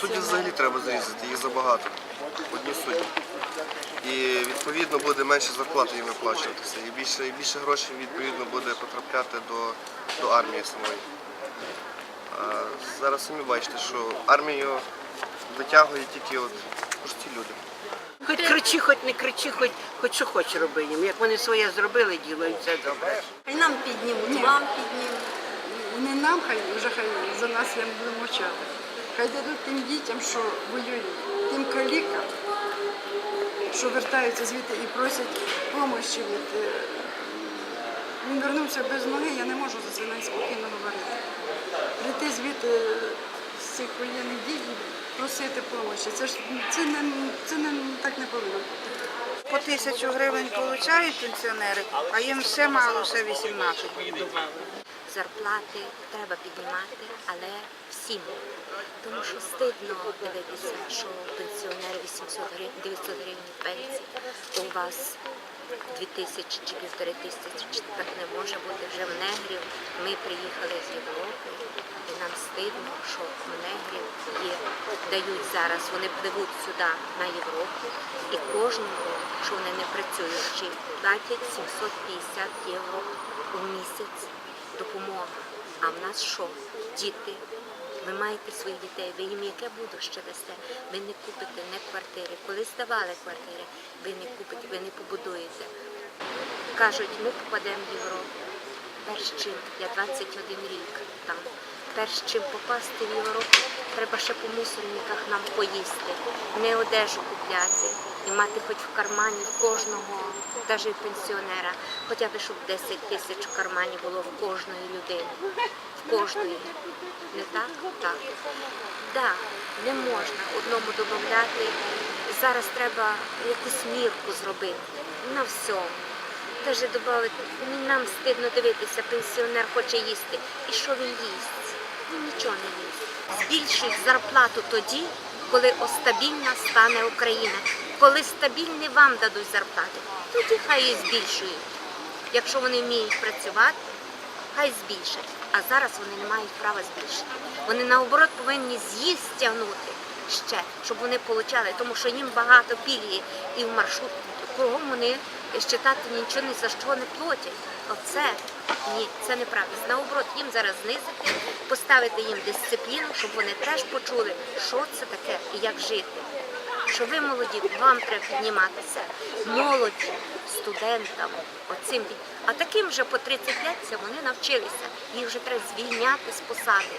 Судді взагалі треба зрізати, їх забагато. Одні судді. І відповідно буде менше зарплати їм виплачуватися. І більше, і більше грошей відповідно буде потрапляти до, до армії самої. А зараз самі бачите, що армію витягують тільки от прості люди. Хоч кричи, хоч не кричи, хоч, хоч що хоч роби їм. Як вони своє зробили діло і все добре. Хай нам піднімуть, вам піднімуть. Не нам, хай вже хай за нас я не буду мовчати. Хай дадуть тим дітям, що воюють, тим калікам, що вертаються звідти і просять допомоги від. е, Він вернувся без ноги, я не можу за це навіть спокійно говорити. Прийти звідти з цих воєнних дій просити допомоги. Це ж це не, це не так не повинно бути. По тисячу гривень отримують пенсіонери, а їм все мало, все 18. Зарплати треба піднімати, але всім. Тому що стидно дивитися, що пенсіонери 800 гривень, 900 гривень пенсії, у вас 2000 чи півтори тисячі, так не може бути вже в негрів. Ми приїхали з Європи, і нам стидно, що в негрів є, дають зараз, вони пливуть сюди на Європу, і кожному, що вони не працюючи, платять 750 євро у місяць допомога. А в нас що? Діти. Ви маєте своїх дітей, ви їм яке будуще дасте. Ви не купите не квартири. Коли здавали квартири, ви не купите, ви не побудуєте. Кажуть, ми попадемо в Європу. Перш чим, я 21 рік там. Перш чим попасти в Європу, треба ще по мусорниках нам поїсти, не одежу купляти і мати хоч в кармані кожного, навіть пенсіонера, хоча б щоб 10 тисяч в кармані було в кожної людини. В кожної. Не так? Так. Да, не можна одному додати. Зараз треба якусь мірку зробити на всьому. Даже додати, нам стидно дивитися, пенсіонер хоче їсти. І що він їсть? Він нічого не їсть. Збільшують зарплату тоді, коли остабільна стане Україна. Коли стабільні вам дадуть зарплату, тоді хай і збільшують. Якщо вони вміють працювати, хай збільшать. А зараз вони не мають права збільшити. Вони наоборот повинні з'їзд стягнути ще, щоб вони получали, тому що їм багато пільги і в маршрутку. Кругом вони считати нічого ні за що не платять. Оце ні, це неправда. Наоборот, їм зараз знизити, поставити їм дисципліну, щоб вони теж почули, що це таке і як жити. Що ви молоді, вам треба підніматися. Молоді, студентам, оцим. А таким вже по 35 це вони навчилися. Їх вже треба звільняти з посади.